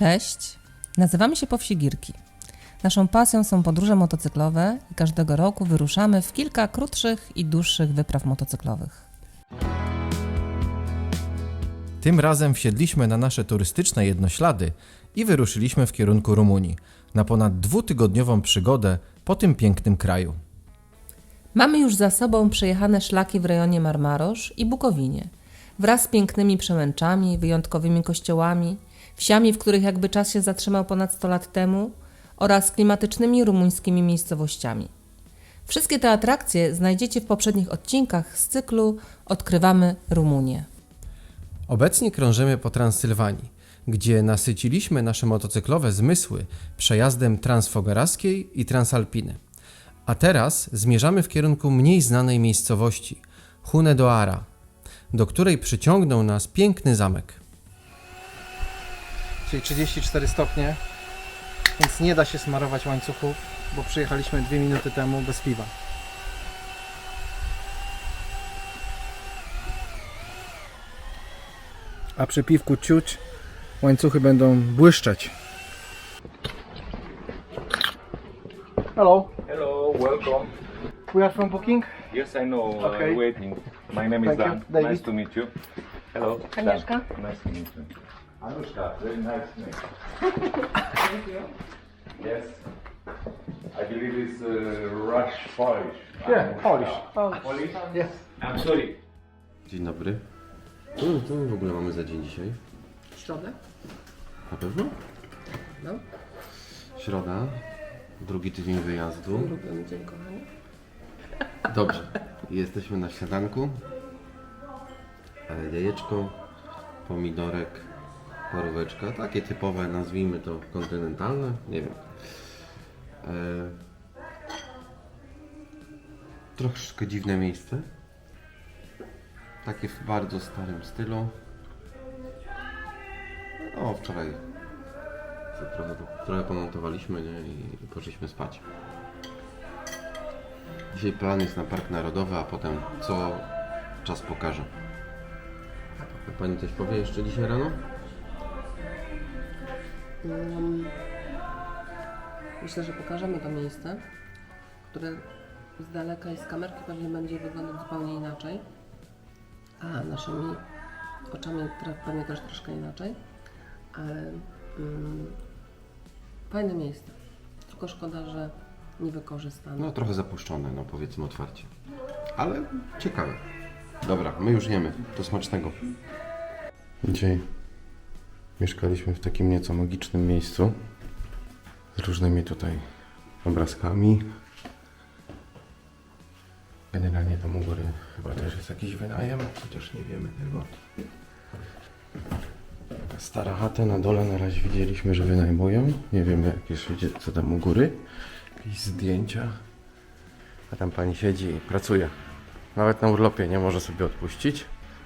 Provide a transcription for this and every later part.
Cześć, nazywamy się Powsigirki. Naszą pasją są podróże motocyklowe i każdego roku wyruszamy w kilka krótszych i dłuższych wypraw motocyklowych. Tym razem wsiedliśmy na nasze turystyczne jednoślady i wyruszyliśmy w kierunku Rumunii na ponad dwutygodniową przygodę po tym pięknym kraju. Mamy już za sobą przejechane szlaki w rejonie Marmarosz i Bukowinie, wraz z pięknymi przełęczami, wyjątkowymi kościołami, wsiami, w których jakby czas się zatrzymał ponad 100 lat temu oraz klimatycznymi rumuńskimi miejscowościami. Wszystkie te atrakcje znajdziecie w poprzednich odcinkach z cyklu Odkrywamy Rumunię. Obecnie krążymy po Transylwanii, gdzie nasyciliśmy nasze motocyklowe zmysły przejazdem Transfogarskiej i Transalpiny. A teraz zmierzamy w kierunku mniej znanej miejscowości Hunedoara, do której przyciągnął nas piękny zamek. Czyli 34 stopnie, więc nie da się smarować łańcuchów, bo przyjechaliśmy dwie minuty temu bez piwa. A przy piwku ciuć łańcuchy będą błyszczeć. Hello, Hello, welcome. we are from Booking. Yes, I know. Okay. Uh, waiting. My name is Thank you. Dan. David. Nice to meet you. Hello. Agnieszka. Dan. Nice to meet you. Anushka, very nice name. Thank you. Yes. I believe it's uh, Rush Polish. Yeah, Polish. Polish? Yes. I'm sorry. Dzień dobry. Co, co my w ogóle mamy za dzień dzisiaj? Środę? Na pewno? No. Środa, drugi tydzień wyjazdu. Ulubiony dzień, kochani. Dobrze, jesteśmy na śniadanku. E, Jajeczko, pomidorek, paróweczka, takie typowe, nazwijmy to kontynentalne, nie wiem. E, troszkę dziwne miejsce. Takie w bardzo starym stylu. No, wczoraj trochę, trochę pomontowaliśmy nie? i poszliśmy spać. Dzisiaj plan jest na Park Narodowy, a potem co czas pokaże. Pani coś powie jeszcze dzisiaj rano? Myślę, że pokażemy to miejsce, które z daleka i z kamerki pewnie będzie wyglądać zupełnie inaczej, a naszymi oczami pewnie też troszkę inaczej, ale mm, fajne miejsce. Tylko szkoda, że niewykorzystane. No trochę zapuszczone, no powiedzmy otwarcie. Ale ciekawe. Dobra, my już jemy. To smacznego. Dzisiaj mieszkaliśmy w takim nieco magicznym miejscu z różnymi tutaj obrazkami. Generalnie tam u góry chyba też jest jakiś wynajem, chociaż nie wiemy tego. Stara chata na dole na razie widzieliśmy, że wynajmują. Nie wiemy jak jeszcze idzie, co tam u góry. Jakieś zdjęcia. A tam pani siedzi i pracuje. Nawet na urlopie nie może sobie odpuścić.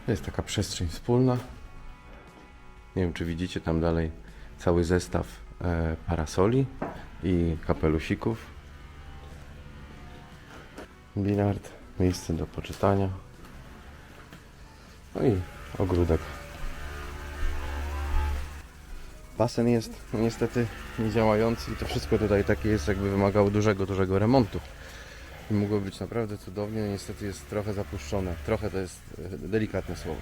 Jest taka przestrzeń wspólna. Nie wiem, czy widzicie tam dalej cały zestaw e, parasoli i kapelusików. Bilard, miejsce do poczytania. No i ogródek. Basen jest niestety niedziałający i to wszystko tutaj takie jest, jakby wymagało dużego, dużego remontu. I mogło być naprawdę cudownie, niestety jest trochę zapuszczone. Trochę to jest e, delikatne słowo.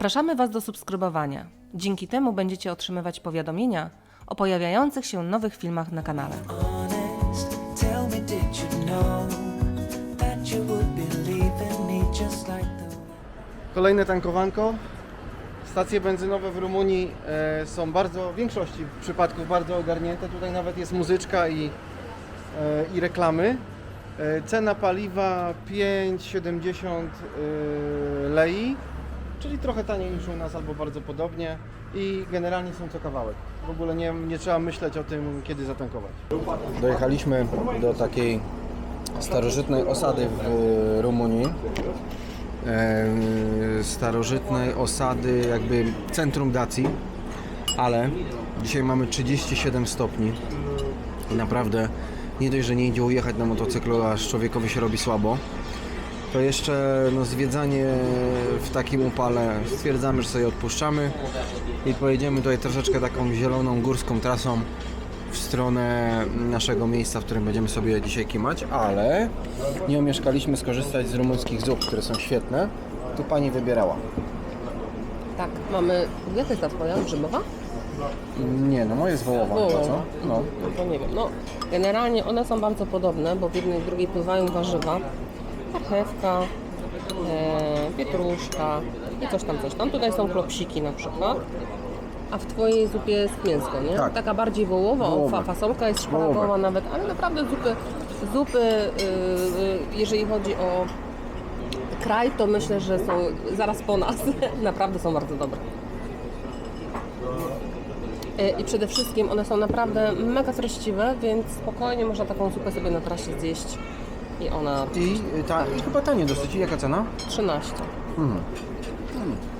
Zapraszamy Was do subskrybowania. Dzięki temu będziecie otrzymywać powiadomienia o pojawiających się nowych filmach na kanale. Kolejne tankowanko. Stacje benzynowe w Rumunii e, są bardzo, w większości przypadków bardzo ogarnięte. Tutaj nawet jest muzyczka i, e, i reklamy. E, cena paliwa 5,70 e, lei czyli trochę taniej niż u nas albo bardzo podobnie i generalnie są co kawałek. W ogóle nie, nie trzeba myśleć o tym, kiedy zatankować. Dojechaliśmy do takiej starożytnej osady w Rumunii. E, starożytnej osady, jakby centrum Dacji, ale dzisiaj mamy 37 stopni i naprawdę nie dość, że nie idzie ujechać na motocyklu, aż człowiekowi się robi słabo, to jeszcze no, zwiedzanie w takim upale stwierdzamy, że sobie odpuszczamy i pojedziemy tutaj troszeczkę taką zieloną górską trasą w stronę naszego miejsca, w którym będziemy sobie dzisiaj kimać, ale nie omieszkaliśmy skorzystać z rumuńskich zup, które są świetne. Tu pani wybierała. Tak, mamy... Jaka jest ta twoja? Grzybowa? Nie, no moje jest wołowa, chyba, co? No. No to nie wiem. No, generalnie one są bardzo podobne, bo w jednej i w drugiej pływają warzywa. Marchewka, e, pietruszka i coś tam, coś tam. Tutaj są klopsiki na przykład. A w Twojej zupie jest mięsko, nie? Tak. Taka bardziej wołowa, Wołowe. fa, fasolka jest szparagowa Wołowe. nawet, ale naprawdę zupy, zupy y, y, jeżeli chodzi o kraj, to myślę, że są zaraz po nas. naprawdę są bardzo dobre. E, I przede wszystkim one są naprawdę mega treściwe, więc spokojnie można taką zupę sobie na trasie zjeść. I ona I, ta, I chyba tanie dosyć. I Jaka cena? 13. Just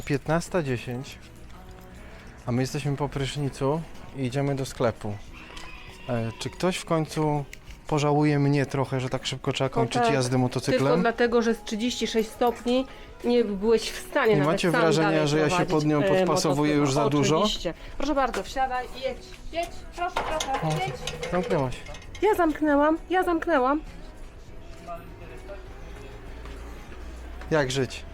godzina 15.10, a my jesteśmy po prysznicu i idziemy do sklepu. E, czy ktoś w końcu pożałuje mnie trochę, że tak szybko trzeba kończyć tak. jazdę Tylko motocyklem? dlatego, że z 36 stopni nie byłeś w stanie Nie nawet macie sam wrażenia, dalej że ja się prowadzić, pod nią e, podpasowuję już za dużo? Oczywiście. Proszę bardzo, wsiadaj i jedź. Jedź, proszę, proszę, jedź. Zamknęłaś. Ja zamknęłam, ja zamknęłam. Jak żyć?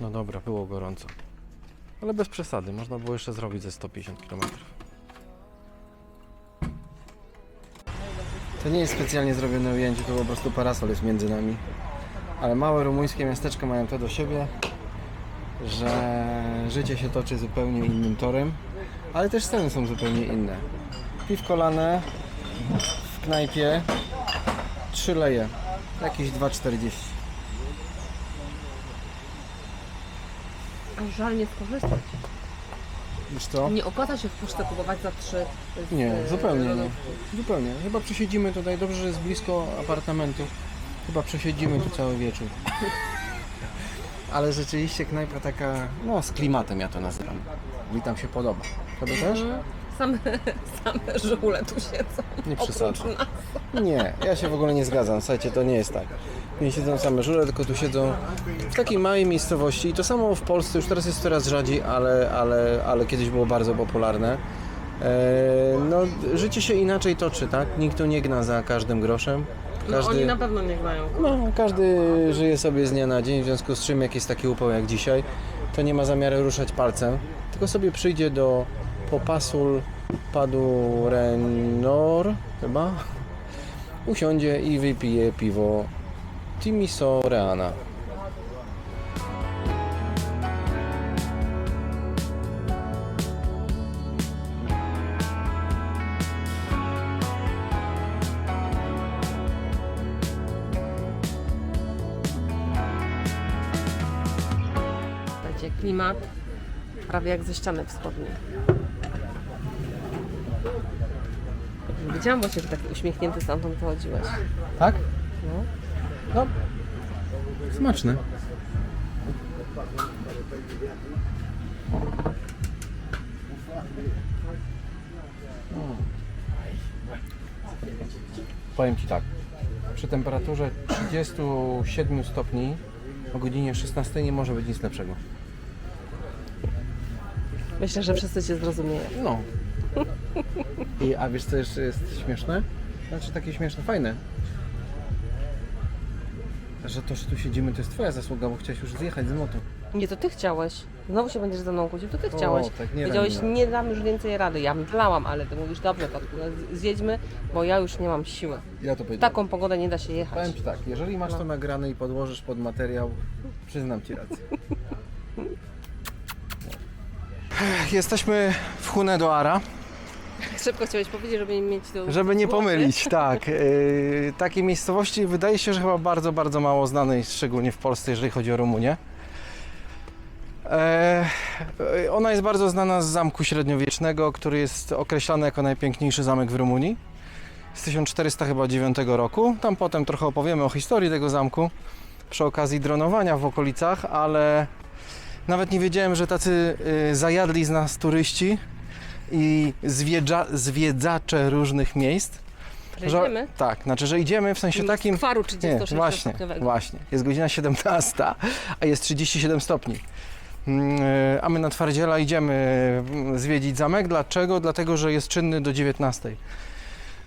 No dobra, było gorąco. Ale bez przesady, można było jeszcze zrobić ze 150 km. To nie jest specjalnie zrobione ujęcie, to po prostu parasol jest między nami. Ale małe rumuńskie miasteczka mają to do siebie, że życie się toczy zupełnie innym torem, ale też sceny są zupełnie inne. Piwko lane w knajpie, trzy leje, jakieś 2,40. A żal nie skorzystać. Wiesz co? Nie opłaca się w puszce kupować za trzy. z, Nie, e, zupełnie nie. lodówki. Zupełnie. Chyba przesiedzimy tutaj, dobrze, że jest blisko apartamentu. Chyba przesiedzimy tu cały wieczór. Ale rzeczywiście knajpa taka, no z klimatem ja to nazywam. Mi tam się podoba. Tobie też? Same, same żule tu siedzą. Nie oprócz przesadzam. nas. Nie, ja się w ogóle nie zgadzam. Słuchajcie, to nie jest tak. Nie siedzą same żule, tylko tu siedzą w takiej małej miejscowości. I to samo w Polsce, już teraz jest coraz rzadziej, ale, ale, ale kiedyś było bardzo popularne. E, no, życie się inaczej toczy, tak? Nikt tu nie gna za każdym groszem. No, oni Każdy, na pewno nie grają. no, każdy żyje sobie z dnia na dzień, w związku z czym jak jest taki upał jak dzisiaj, to nie ma zamiaru ruszać palcem, tylko sobie przyjdzie do Popasul Padurenor, chyba, usiądzie i wypije piwo Timisoreana. Klimat prawie jak ze ściany wschodniej. Widziałam właśnie, że tak uśmiechnięty stamtąd wychodziłeś. Tak? No. Smaczne. Powiem Ci tak. Przy temperaturze 37 stopni o godzinie 16 nie może być nic lepszego. Myślę, że wszyscy Cię zrozumieją. No. I, a wiesz co jeszcze jest śmieszne? Znaczy takie śmieszne, fajne. że to, że tu siedzimy, to jest twoja zasługa, bo chciałeś już zjechać z moto. Nie, to ty chciałeś. Znowu się będziesz ze mną kłócił, to ty chciałeś. tak, nie Powiedziałeś, ramię. nie dam już więcej rady. Ja myślałam, ale ty mówisz, dobrze, kotku, z- zjedźmy, bo ja już nie mam siły. Ja to W powiedziałem. taką pogodę nie da się jechać. Powiem Ci tak, jeżeli masz to nagrane i podłożysz pod materiał, przyznam Ci rację. Jesteśmy w Hunedoara, Szybko chciałeś powiedzieć, żeby nie mieć to żeby nie pomylić, tak. Yy, takiej miejscowości wydaje się, że chyba bardzo, bardzo mało znanej, szczególnie w Polsce, jeżeli chodzi o Rumunię. E, ona jest bardzo znana z zamku średniowiecznego, który jest określany jako najpiękniejszy zamek w Rumunii. Z 1409 roku. Tam potem trochę opowiemy o historii tego zamku przy okazji dronowania w okolicach, ale nawet nie wiedziałem, że tacy y, zajadli z nas turyści i zwiedza, zwiedzacze różnych miejsc. Że idziemy? tak, znaczy, że idziemy w sensie takim. Kwaru Nie, 36 właśnie, stopniowego. właśnie. Jest godzina 17, a jest 37 stopni. Mm, e, A my na twardziela idziemy mm, zwiedzić zamek. Dlaczego? Dlatego, że jest czynny do 19.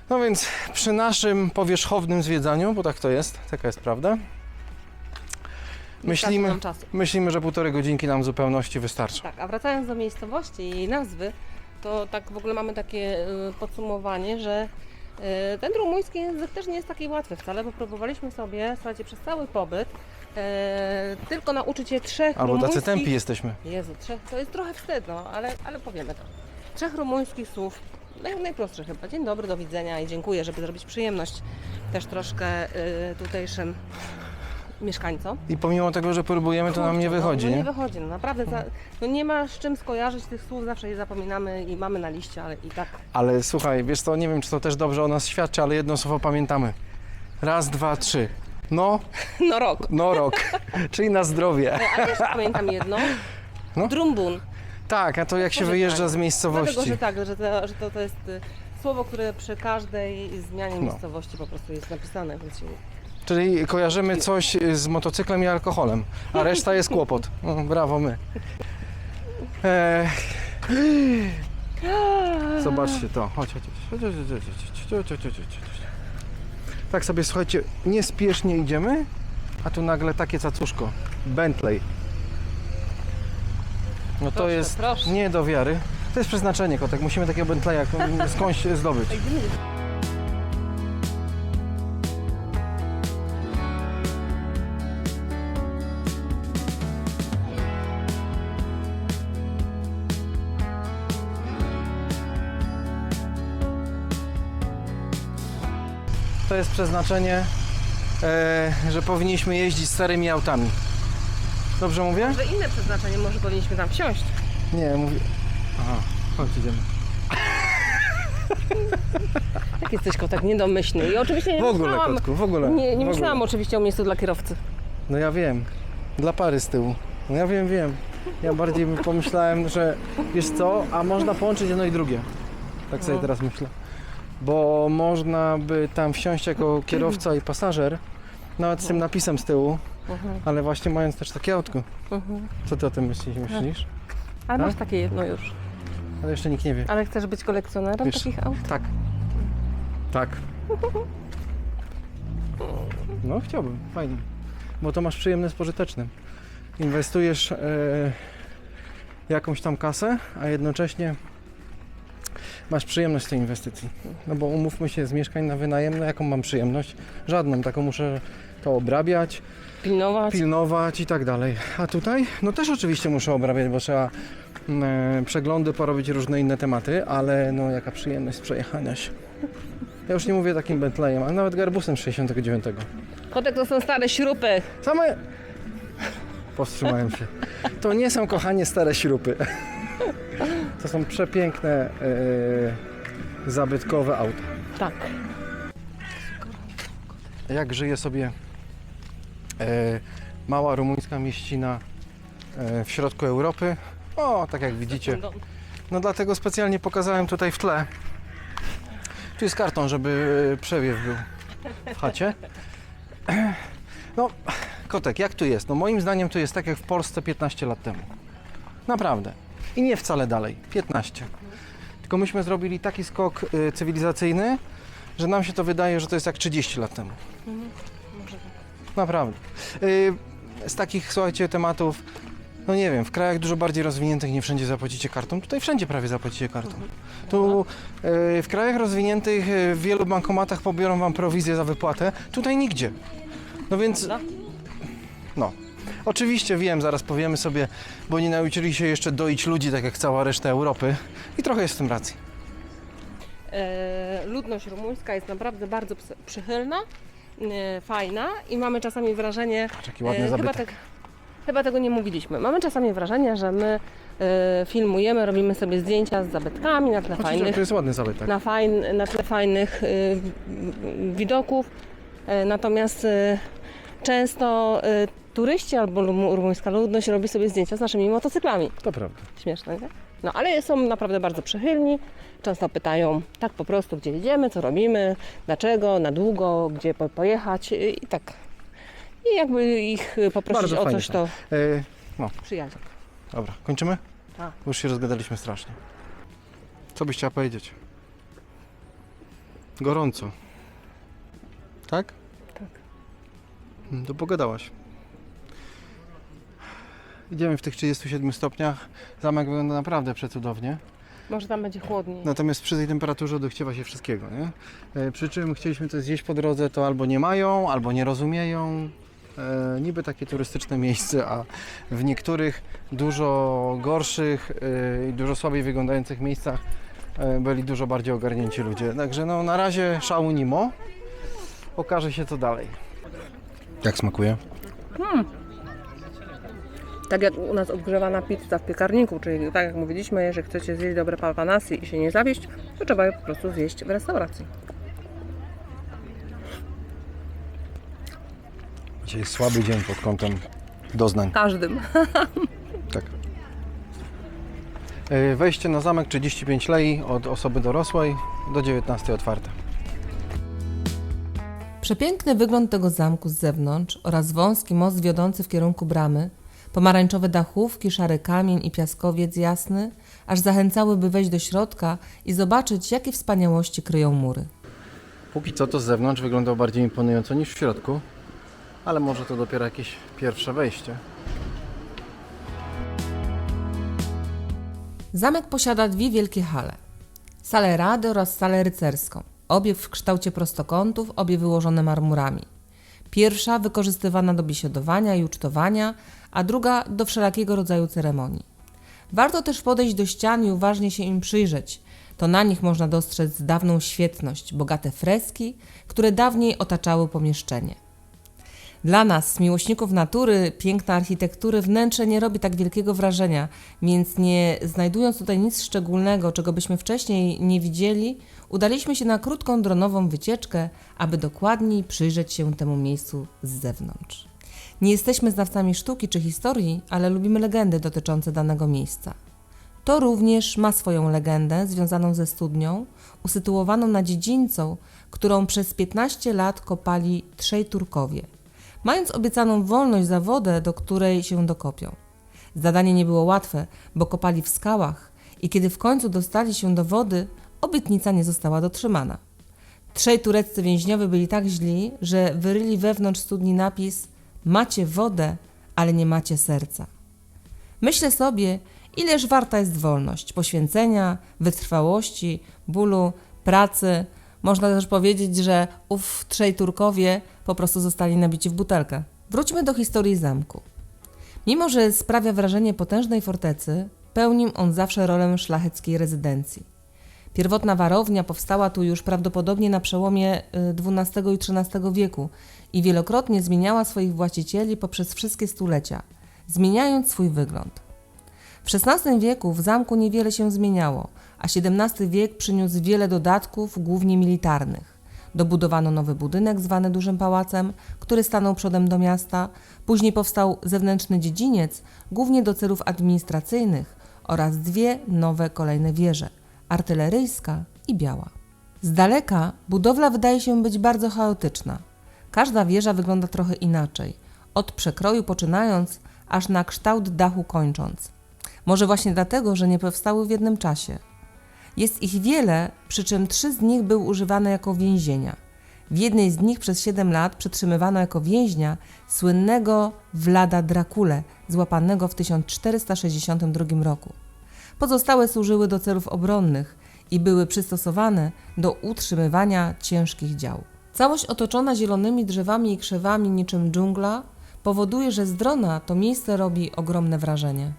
No więc przy naszym powierzchownym zwiedzaniu, bo tak to jest, taka jest prawda, myślimy, myślimy, że półtorej godzinki nam w zupełności wystarczy. Tak, a wracając do miejscowości i jej nazwy, to tak w ogóle mamy takie y, podsumowanie, że y, ten rumuński język też nie jest taki łatwy wcale, bo próbowaliśmy sobie, słuchajcie, przez cały pobyt y, tylko nauczyć się trzech Albo tacy rumuńskich... tępi jesteśmy. Jezu, trzech, to jest trochę wstyd, no, ale, ale powiemy to. Trzech rumuńskich słów, naj, najprostsze chyba. Dzień dobry, do widzenia i dziękuję, żeby zrobić przyjemność też troszkę y, tutejszym mieszkańcom. I pomimo tego, że próbujemy, to nam nie Kurczę, wychodzi, no, no nie? nie wychodzi, no naprawdę. Za, no nie ma z czym skojarzyć tych słów, zawsze je zapominamy i mamy na liście, ale i tak. Ale słuchaj, wiesz co, nie wiem, czy to też dobrze o nas świadczy, ale jedno słowo pamiętamy. Raz, dwa, trzy. No, No rok. no rok. Czyli na zdrowie. A jeszcze pamiętam jedno. No. Drumbun. Tak, a to jak się wyjeżdża z Dlatego, miejscowości. że tak, że to, że to, to jest y, słowo, które przy każdej zmianie No. miejscowości po prostu jest napisane, więc się... Czyli kojarzymy coś z motocyklem i alkoholem, a reszta jest kłopot. No, brawo my. Eee. Zobaczcie to. Chodź, chodź, chodź, chodź, chodź, chodź, chodź, chodź, chodź, chodź, chodź. Tak sobie, słuchajcie, niespiesznie idziemy, a tu nagle takie cacuszko. Bentley. No to Proszę, jest proszę. nie do wiary. To jest przeznaczenie, kotek. Musimy takiego Bentleya skądś zdobyć. To jest przeznaczenie, e, że powinniśmy jeździć starymi autami. Dobrze mówię? Może inne przeznaczenie, może powinniśmy tam wsiąść. Nie, mówię. Aha, chodź idziemy. Jak jesteś kotek niedomyślny. I oczywiście nie W ogóle, myślałam, kotku, w ogóle. Nie, nie w myślałam ogóle. oczywiście o miejscu dla kierowcy. No ja wiem. Dla pary z tyłu. No ja wiem, wiem. Ja bardziej pomyślałem, że wiesz co, a można połączyć jedno i drugie. Tak sobie teraz myślę. Bo można by tam wsiąść jako kierowca i pasażer, nawet z tym napisem z tyłu, ale właśnie mając też takie autko. Co ty o tym myślisz? myślisz? Ale Tak? masz takie jedno już. Ale jeszcze nikt nie wie. Ale chcesz być kolekcjonerem Wiesz- takich aut? Tak. Tak. No chciałbym, fajnie. Bo to masz przyjemne z pożytecznym. Inwestujesz e, jakąś tam kasę, a jednocześnie masz przyjemność z tej inwestycji. No bo umówmy się, z mieszkań na wynajem, no jaką mam przyjemność? Żadną, taką muszę to obrabiać, Pilnować? pilnować i tak dalej. A tutaj? No też oczywiście muszę obrabiać, bo trzeba mm, przeglądy porobić różne inne tematy, ale no jaka przyjemność z przejechania się. Ja już nie mówię takim Bentleyem, ale nawet garbusem 69. Kotek to są stare śrupy. Same... Powstrzymałem się. To nie są, kochanie, stare śrupy. To są przepiękne, e, zabytkowe auta. Tak. jak żyje sobie e, mała rumuńska mieścina e, w środku Europy. O, tak jak widzicie. No dlatego specjalnie pokazałem tutaj w tle. Tu jest karton, żeby przewiew był w chacie. No, kotek, jak tu jest? No moim zdaniem tu jest tak jak w Polsce 15 lat temu. Naprawdę. I nie wcale dalej. 15. Tylko myśmy zrobili taki skok e, cywilizacyjny, że nam się to wydaje, że to jest jak 30 lat temu. Naprawdę. Yy, z takich, słuchajcie, tematów, no nie wiem, w krajach dużo bardziej rozwiniętych nie wszędzie zapłacicie kartą, tutaj wszędzie prawie zapłacicie kartą. Tu yy, w krajach rozwiniętych yy, w wielu bankomatach pobiorą wam prowizję za wypłatę, tutaj nigdzie. No więc, no. Oczywiście wiem, zaraz powiemy sobie, bo nie nauczyli się jeszcze doić ludzi, tak jak cała reszta Europy i trochę jest w tym racji. E, ludność rumuńska jest naprawdę bardzo ps- przychylna, e, fajna i mamy czasami wrażenie, Taki ładny e, chyba, zabytek. tak, chyba tego nie mówiliśmy, mamy czasami wrażenie, że my e, filmujemy, robimy sobie zdjęcia z zabytkami na tle fajnych to jest ładny zabytek. na, fajn, na tle fajnych w- widoków. E, Natomiast y, często y, turyści albo rum- rumuńska ludność robi sobie zdjęcia z naszymi motocyklami. To prawda. Śmieszne, nie? No ale są naprawdę bardzo przychylni. Często pytają tak po prostu, gdzie jedziemy, co robimy, dlaczego, na długo, gdzie po, pojechać y, i tak. I jakby ich poprosić Bardzo o coś, są. to Yy, przyjaźń. dobra, kończymy? Tak. Już się rozgadaliśmy strasznie. Co byś chciała powiedzieć? Gorąco. Tak? Tak. To pogadałaś. Idziemy w tych 37 stopniach. Zamek wygląda naprawdę przecudownie. Może tam będzie chłodniej. Natomiast przy tej temperaturze dochciewa się wszystkiego, nie? E, Przy czym chcieliśmy coś zjeść po drodze, to albo nie mają, albo nie rozumieją. E, niby takie turystyczne miejsce, a w niektórych dużo gorszych e, i dużo słabiej wyglądających miejscach e, byli dużo bardziej ogarnięci ludzie. Także no na razie szału nimo. Okaże się co dalej. Jak smakuje? Tak jak u nas odgrzewana pizza w piekarniku, czyli tak jak mówiliśmy, jeżeli chcecie zjeść dobre palpanasy i się nie zawieść, to trzeba je po prostu zjeść w restauracji. Dzisiaj jest słaby dzień pod kątem doznań. Każdym. Tak. E, Wejście na zamek 35 lei od osoby dorosłej do 19 otwarte. Przepiękny wygląd tego zamku z zewnątrz oraz wąski most wiodący w kierunku bramy, pomarańczowe dachówki, szary kamień i piaskowiec jasny, aż zachęcałyby wejść do środka i zobaczyć, jakie wspaniałości kryją mury. Póki co to z zewnątrz wyglądał bardziej imponująco niż w środku, ale może to dopiero jakieś pierwsze wejście. Zamek posiada dwie wielkie hale. Salę rady oraz salę rycerską. Obie w kształcie prostokątów, obie wyłożone marmurami. Pierwsza wykorzystywana do biesiadowania i ucztowania, a druga do wszelakiego rodzaju ceremonii. Warto też podejść do ścian i uważnie się im przyjrzeć. To na nich można dostrzec dawną świetność, bogate freski, które dawniej otaczały pomieszczenie. Dla nas, miłośników natury, piękna architektury, wnętrze nie robi tak wielkiego wrażenia, więc nie znajdując tutaj nic szczególnego, czego byśmy wcześniej nie widzieli, udaliśmy się na krótką dronową wycieczkę, aby dokładniej przyjrzeć się temu miejscu z zewnątrz. Nie jesteśmy znawcami sztuki czy historii, ale lubimy legendy dotyczące danego miejsca. To również ma swoją legendę związaną ze studnią, usytuowaną na dziedzińcą, którą przez 15 lat kopali trzej Turkowie, mając obiecaną wolność za wodę, do której się dokopią. Zadanie nie było łatwe, bo kopali w skałach i kiedy w końcu dostali się do wody, obietnica nie została dotrzymana. Trzej tureccy więźniowie byli tak źli, że wyryli wewnątrz studni napis Macie wodę, ale nie macie serca. Myślę sobie, ileż warta jest wolność, poświęcenia, wytrwałości, bólu, pracy. Można też powiedzieć, że ów trzej Turkowie po prostu zostali nabici w butelkę. Wróćmy do historii zamku. Mimo, że sprawia wrażenie potężnej fortecy, pełnił on zawsze rolę szlacheckiej rezydencji. Pierwotna warownia powstała tu już prawdopodobnie na przełomie y, XII i XIII wieku i wielokrotnie zmieniała swoich właścicieli poprzez wszystkie stulecia, zmieniając swój wygląd. W XVI wieku w zamku niewiele się zmieniało, a XVII wiek przyniósł wiele dodatków, głównie militarnych. Dobudowano nowy budynek zwany Dużym Pałacem, który stanął przodem do miasta. Później powstał zewnętrzny dziedziniec, głównie do celów administracyjnych oraz dwie nowe kolejne wieże artyleryjska i biała. Z daleka budowla wydaje się być bardzo chaotyczna. Każda wieża wygląda trochę inaczej, od przekroju poczynając, aż na kształt dachu kończąc. Może właśnie dlatego, że nie powstały w jednym czasie. Jest ich wiele, przy czym trzy z nich były używane jako więzienia. W jednej z nich przez 7 lat przetrzymywano jako więźnia słynnego Vlada Drakule, złapanego w 1462 roku. Pozostałe służyły do celów obronnych i były przystosowane do utrzymywania ciężkich dział. Całość otoczona zielonymi drzewami i krzewami niczym dżungla powoduje, że z drona to miejsce robi ogromne wrażenie.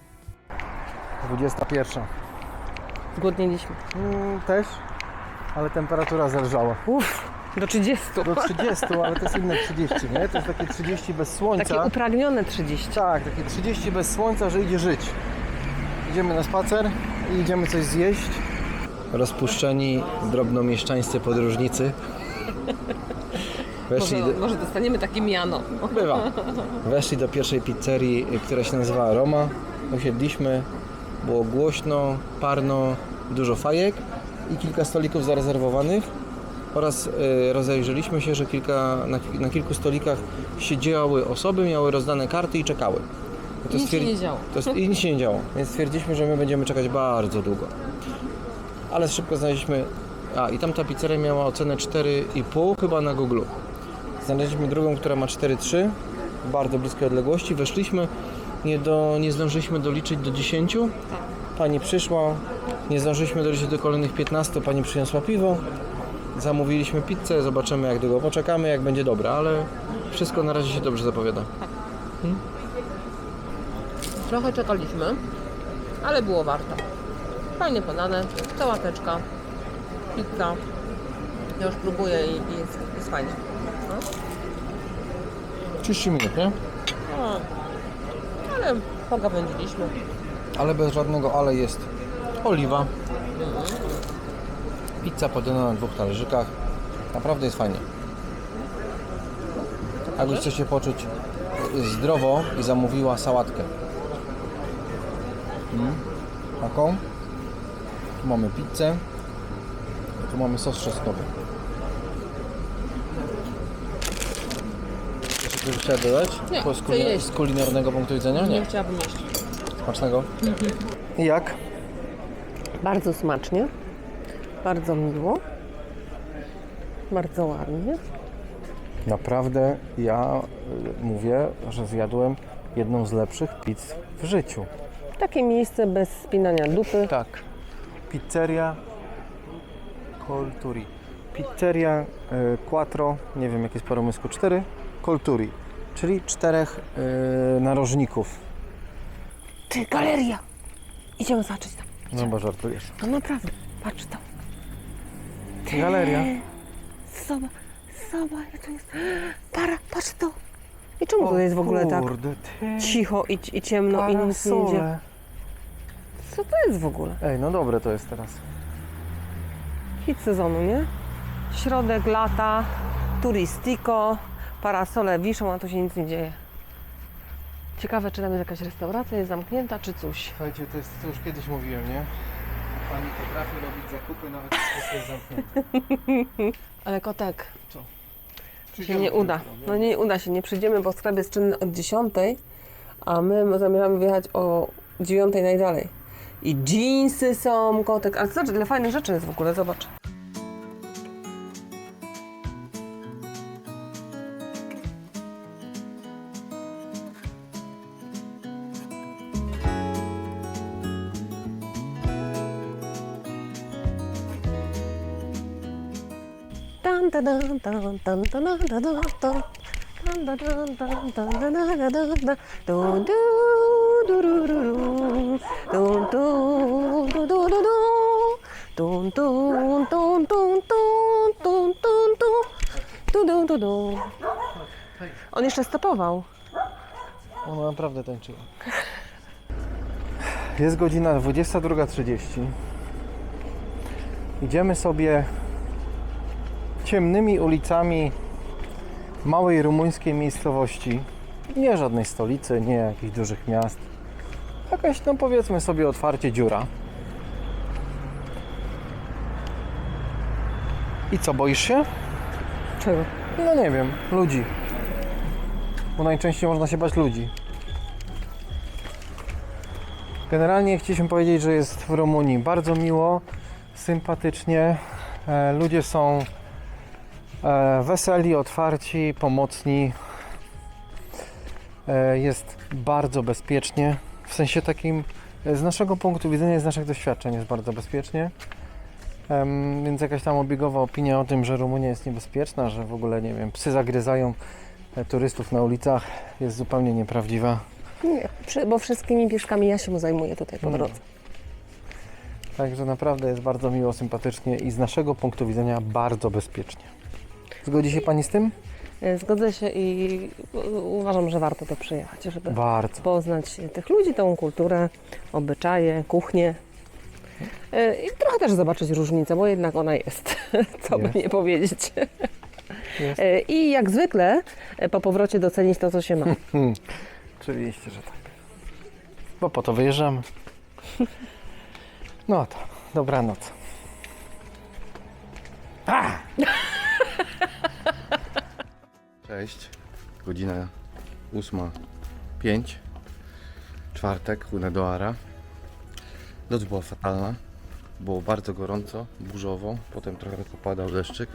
21. Zgłodniliśmy. Mm, też, ale temperatura zelżała. Uff, do 30. Do 30, ale to jest inne 30, nie? To jest takie 30 bez słońca. Takie upragnione 30. Tak, takie 30 bez słońca, że idzie żyć. Idziemy na spacer i idziemy coś zjeść. Rozpuszczeni drobnomieszczańscy podróżnicy. Weszli Może, do, może dostaniemy takie miano. bywa. Weszli do pierwszej pizzerii, która się nazywała Roma. Usiedliśmy, było głośno, parno, dużo fajek i kilka stolików zarezerwowanych. Oraz y, rozejrzeliśmy się, że kilka, na, na kilku stolikach siedziały osoby, miały rozdane karty i czekały. To Nic się nie działo. to I nic się nie działo, więc stwierdziliśmy, że my będziemy czekać bardzo długo. Ale szybko znaleźliśmy. A i tamta pizzeria miała ocenę 4,5 chyba na Google. Znaleźliśmy drugą, która ma 4,3 w bardzo bliskiej odległości. Weszliśmy, nie, do, nie zdążyliśmy doliczyć do 10. Pani przyszła, nie zdążyliśmy doliczyć do kolejnych 15. Pani przyniosła piwo. Zamówiliśmy pizzę, zobaczymy jak długo poczekamy, jak będzie dobra, ale wszystko na razie się dobrze zapowiada. Trochę czekaliśmy, ale było warto. Fajnie podane, sałateczka, pizza. Ja już próbuję i, i jest, jest fajnie. 30 minut, nie? No, ale pogawędziliśmy. ale bez żadnego ale jest oliwa. Pizza podana na dwóch talerzykach. Naprawdę jest fajnie. Jakbyś chce się poczuć zdrowo i zamówiła sałatkę. Mm. Taką. Tu mamy pizzę. Tu mamy sos trzustkowy. Jeszcze coś chciała dodać? Nie, z, chcę jeść. z kulinarnego punktu widzenia? Nie Nie. chciałabym jeść. Smacznego. I jak? Bardzo smacznie, bardzo miło, bardzo ładnie. Naprawdę ja y, mówię, że zjadłem jedną z lepszych pizz w życiu. Takie miejsce bez spinania dupy. Tak. Pizzeria Colturi. Pizzeria y, Quattro, nie wiem jakie jest po romysku, 4 Colturi, czyli czterech y, narożników. Ty, galeria! Idziemy zobaczyć tam. No bo żartujesz. No naprawdę, patrz tam. Galeria. Zobacz, zobacz, to jest... Para, patrz to. I czemu to jest w ogóle tak Kurde, ty. cicho i, i ciemno i nic nie idzie? Parasole. Co to jest w ogóle? Ej, no dobre to jest teraz. Hit sezonu, nie? Środek lata, turistiko, parasole wiszą, a tu się nic nie dzieje. Ciekawe, czy tam jest jakaś restauracja, jest zamknięta, czy coś. Słuchajcie, to jest, to już kiedyś mówiłem, nie? Pani potrafi robić zakupy nawet jeśli jest zamknięte. Ale kotek, Co? Się nie uda. No nie uda się, nie przyjdziemy, bo sklep jest czynny od 10, a my zamierzamy wyjechać o 9 najdalej. I jeansy są, kotek, ale zobacz, ile fajnych rzeczy jest w ogóle, zobacz. On jeszcze stopował. Ona naprawdę tańczyła. Jest godzina 22.30. Idziemy sobie ciemnymi ulicami małej rumuńskiej miejscowości. Nie żadnej stolicy, nie jakichś dużych miast. Jakaś, no powiedzmy sobie otwarcie dziura. I co, boisz się? Czego? No nie wiem, ludzi. Bo najczęściej można się bać ludzi. Generalnie chcieliśmy powiedzieć, że jest w Rumunii bardzo miło, sympatycznie. E, ludzie są weseli, otwarci, pomocni. E, jest bardzo bezpiecznie. W sensie takim, e, z naszego punktu widzenia, z naszych doświadczeń jest bardzo bezpiecznie. Więc jakaś tam obiegowa opinia o tym, że Rumunia jest niebezpieczna, że w ogóle, nie wiem, psy zagryzają e, turystów na ulicach, jest zupełnie nieprawdziwa. Nie, bo wszystkimi pieszkami ja się zajmuję tutaj po Mm. drodze. Także naprawdę jest bardzo miło, sympatycznie i z naszego punktu widzenia bardzo bezpiecznie. Zgodzi się Pani z tym? E, Zgodzę się i uważam, że warto to przyjechać, żeby poznać tych ludzi, tą kulturę, obyczaje, kuchnię. E, I trochę też zobaczyć różnicę, bo jednak ona jest, co by Jest. nie powiedzieć. Jest. E, I jak zwykle po powrocie docenić to, co się ma. Oczywiście, że tak. Bo po to wyjeżdżamy. No to, dobranoc. Cześć. Godzina 8.05. Czwartek, Una do Ara. Noc była fatalna. Było bardzo gorąco, burzowo. Potem trochę popadał deszczyk.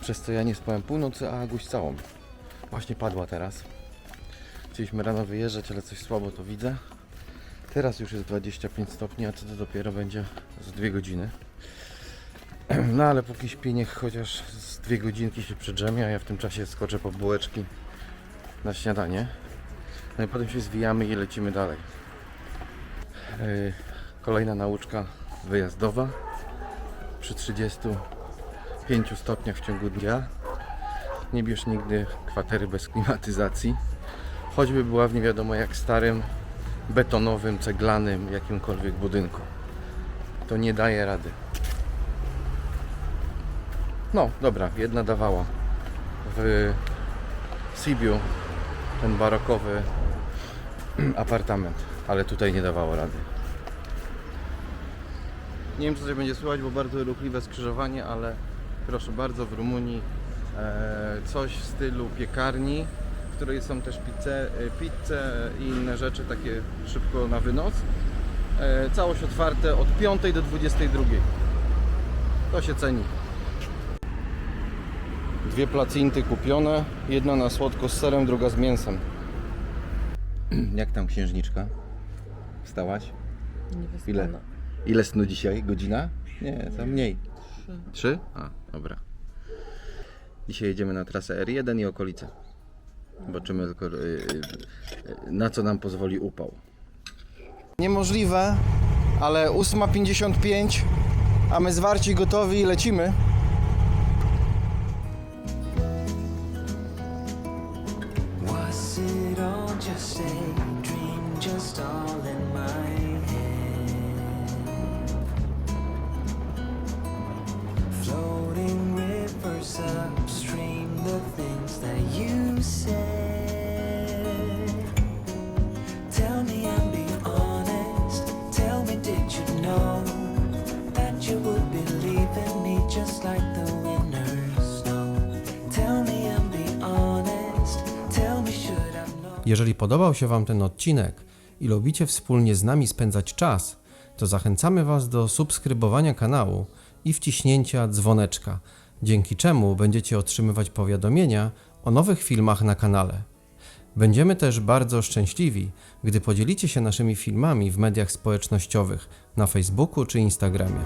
Przez co ja nie spałem północy, a Aguś całą. Właśnie padła teraz. Chcieliśmy rano wyjeżdżać, ale coś słabo to widzę. Teraz już jest 25 stopni, a co to dopiero będzie z dwie godziny. No ale póki śpi, niech chociaż z dwie godzinki się przedrzemie, a ja w tym czasie skoczę po bułeczki na śniadanie. No i potem się zwijamy i lecimy dalej. Yy, Kolejna nauczka wyjazdowa przy 35 stopniach w ciągu dnia. Nie bierz nigdy kwatery bez klimatyzacji. Choćby była w nie wiadomo jak starym, betonowym, ceglanym, jakimkolwiek budynku. To nie daje rady. No, dobra, jedna dawała. W Sibiu ten barokowy apartament, ale tutaj nie dawało rady. Nie wiem, co tutaj będzie słychać, bo bardzo ruchliwe skrzyżowanie, ale proszę bardzo, w Rumunii e, coś w stylu piekarni, w której są też pizze, e, pizze i inne rzeczy takie szybko na wynos. E, całość otwarte od 5 do 22. To się ceni. Dwie placinty kupione, jedna na słodko z serem, druga z mięsem. Jak tam księżniczka? Wstałaś? Ile? Ile snu dzisiaj? Godzina? Nie, tam mniej. Trzy? A, dobra. Dzisiaj jedziemy na trasę R1 i okolice. Zobaczymy tylko, y, y, na co nam pozwoli upał. Niemożliwe, ale 8.55, a my zwarci gotowi i lecimy. Just dream, just all in my head? Floating rivers upstream, Jeżeli podobał się Wam ten odcinek i lubicie wspólnie z nami spędzać czas, to zachęcamy Was do subskrybowania kanału i wciśnięcia dzwoneczka, dzięki czemu będziecie otrzymywać powiadomienia o nowych filmach na kanale. Będziemy też bardzo szczęśliwi, gdy podzielicie się naszymi filmami w mediach społecznościowych na Facebooku czy Instagramie.